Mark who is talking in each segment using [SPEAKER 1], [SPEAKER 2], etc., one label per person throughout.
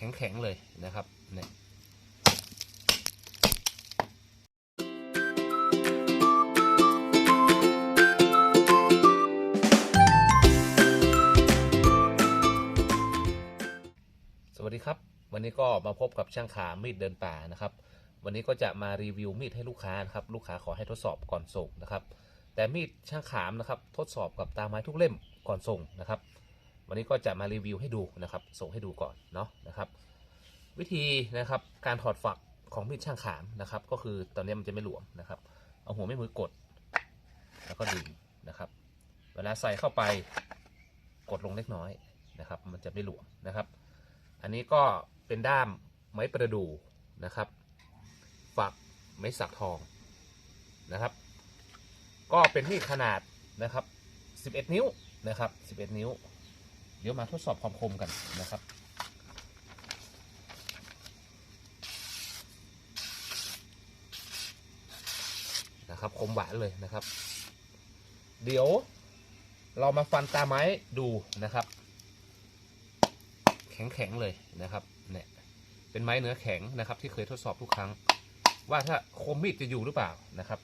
[SPEAKER 1] ข็งๆเลยนะครับเนี่ยสวัสดีครับ วันนี้ก็มาพบกับช่างขามีดเดินป่านะครับ วันนี้ก็จะมารีวิวมีดให้ลูกค้านะครับ ลูกค้าขอให้ทดสอบก่อนส่งนะครับ แต่มีดช่างขามนะครับ ทดสอบกับตาไม้ทุกเล่มก่อนส่งนะครับ วันนี้ก็จะมารีวิวให้ดูนะครับ ส่งให้ดูก่อนเนาะนะครับ วิธีนะครับการถอดฝักของมีดช่างขามนะครับ ก็คือตอนนี้มันจะไม่หลวมนะครับ เอาหัวแม่มือกด แล้วก็ดึงนะครับ เวลาใส่เข้าไปกดลงเล็กน้อยนะครับ มันจะไม่หลวมนะครับ อันนี้ก็เป็นด้ามไม้ประดู่นะครับ ฝักไม้สักทองนะครับ ก็เป็นมีดขนาดนะครับ 11 นิ้วนะครับ 11 นิ้ว เดี๋ยวมาทดสอบความคมกันนะครับนะครับคมหวานเลยนะครับ เดี๋ยวเรามาฟันตาไม้ดูนะครับ แข็งๆเลยนะครับเนี่ยเป็นไม้เนื้อแข็งนะครับ ที่เคยทดสอบทุกครั้ง ว่าถ้าคมมีดจะอยู่หรือเปล่านะครับ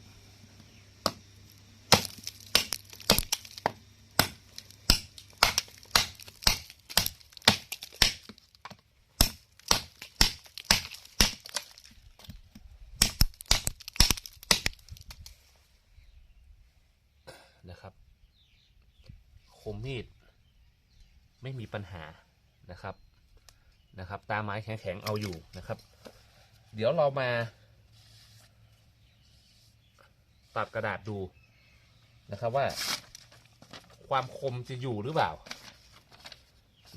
[SPEAKER 1] นะครับ ค มมีด ไม่มีปัญหานะครับนะครับ ตาไม้แข็งๆเอาอยู่นะครับ เดี๋ยวเรามาตัดกระดาษดูนะครับว่า ความคมจะอยู่หรือเปล่า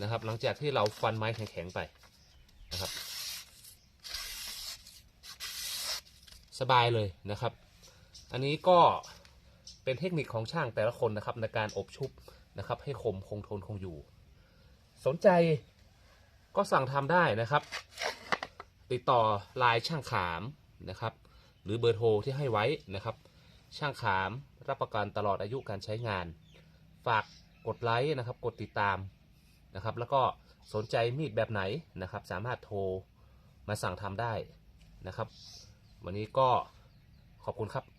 [SPEAKER 1] นะครับ หลังจากที่เราฟันไม้แข็งๆไปนะครับ สบายเลยนะครับ อันนี้ก็ เป็นเทคนิคของช่างแต่ละคนนะครับในการอบชุบนะครับ ให้คมคงทนคงอยู่ สนใจก็สั่งทำได้นะครับ ติดต่อไลน์ช่างขามนะครับ หรือเบอร์โทรที่ให้ไว้นะครับ ช่างขามรับประกันตลอดอายุการใช้งาน ฝากกดไลค์นะครับ กดติดตามนะครับ แล้วก็สนใจมีดแบบไหนนะครับ สามารถโทรมาสั่งทำได้นะครับ วันนี้ก็ขอบคุณครับ